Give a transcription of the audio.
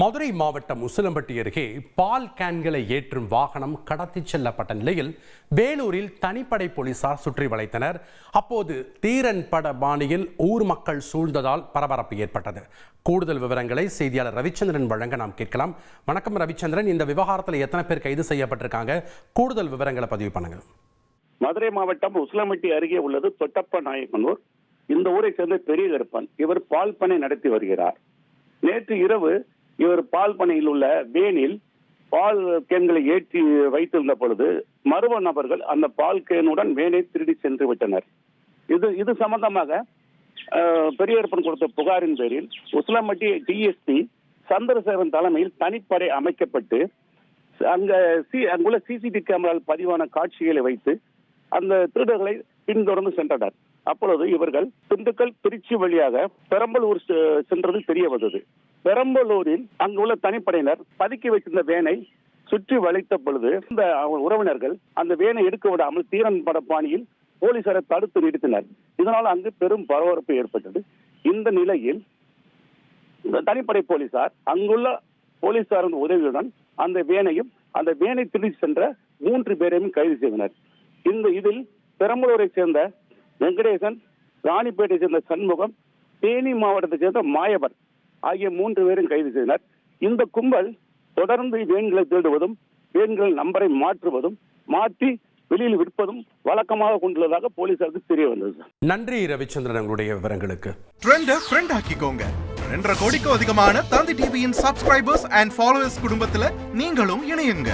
மதுரை மாவட்டம் உசிலம்பட்டி அருகே பால் கேன்களை ஏற்றும் வாகனம் கடத்தி செல்லப்பட்ட நிலையில் வேலூரில் தனிப்படை போலீசார் சுற்றி வளைத்தனர். அப்போது தீரன் பட பாணியில் ஊர் மக்கள் சூழ்ந்ததால் பரபரப்பு ஏற்பட்டது. கூடுதல் விவரங்களை செய்தியாளர் ரவிச்சந்திரன் வழங்க நாம் கேட்கலாம். வணக்கம் ரவிச்சந்திரன். இந்த விவகாரத்தில் எத்தனை பேர் கைது செய்யப்பட்டிருக்காங்க? கூடுதல் விவரங்களை பதிவு பண்ணுங்க. மதுரை மாவட்டம் உசிலம்பட்டி அருகே உள்ளது தொட்டப்ப நாயக்கனூர். இந்த ஊரை சேர்ந்த பெரிய கருப்பன் இவர் பால் பண்ணை நடத்தி வருகிறார். நேற்று இரவு இவர் பால் பண்ணையில் உள்ள வேனில் பால் கேன்களை ஏற்றி வைத்திருந்த பொழுது மர்ம நபர்கள் அந்த பால் கேனுடன் வேனை திருடி சென்று விட்டனர். இது இது சம்பந்தமாக பெரியப்பன் கொடுத்த புகாரின் பேரில் உசிலம்பட்டி டிஎஸ்பி சந்திரசேகரன் தலைமையில் தனிப்படை அமைக்கப்பட்டு அங்க சி அங்குள்ள சிசிடிவி கேமராவில் பதிவான காட்சிகளை வைத்து அந்த திருடர்களை பின்தொடர்ந்து சென்றனர். அப்பொழுது இவர்கள் திண்டுக்கல் திருச்சி வழியாக பெரம்பலூர் செ- சென்றது தெரிய வந்தது. பெரம்பலூரில் அங்குள்ள தனிப்படையினர் பதுக்கி வைத்திருந்த வேனை சுற்றி வளைத்த பொழுது இந்த உறவினர்கள் அந்த வேனை எடுக்க விடாமல் தீரன் பட பாணியில் போலீசாரை தடுத்து நிறுத்தினர். இதனால் அங்கு பெரும் பரபரப்பு ஏற்பட்டது. இந்த நிலையில் இந்த தனிப்படை போலீசார் அங்குள்ள போலீசாரின் உதவியுடன் அந்த வேனையும் அந்த வேனை திருடி சென்ற மூன்று பேரையும் கைது செய்தனர். இந்த இதில் பெரம்பலூரை சேர்ந்த வெங்கடேசன் ராணிப்பேட்டை சேர்ந்த சண்முகம் தேனி மாவட்டத்தை சேர்ந்த மாயவன் ஆகிய மூன்று பேரும் கைது செய்தனர். இந்த கும்பல் தொடர்ந்து வேன்களை திருடுவதும் வேன்கள் நம்பரை மாற்றுவதும் மாற்றி வெளியில் விற்பதும் வழக்கமாக கொண்டுள்ளதாக போலீசாருக்கு தெரிய வந்தது. நன்றி ரவிச்சந்திரன் உங்களுடைய விவரங்களுக்கு. ட்ரெண்ட ஃப்ரெண்ட் ஆக்கிக்கோங்க. ரெண்டரை கோடிக்கும் அதிகமான தந்தி டிவியின் சப்ஸ்கிரைபர்ஸ் அண்ட் ஃபாலோவர்ஸ் குடும்பத்துல நீங்களும் இணையுங்க.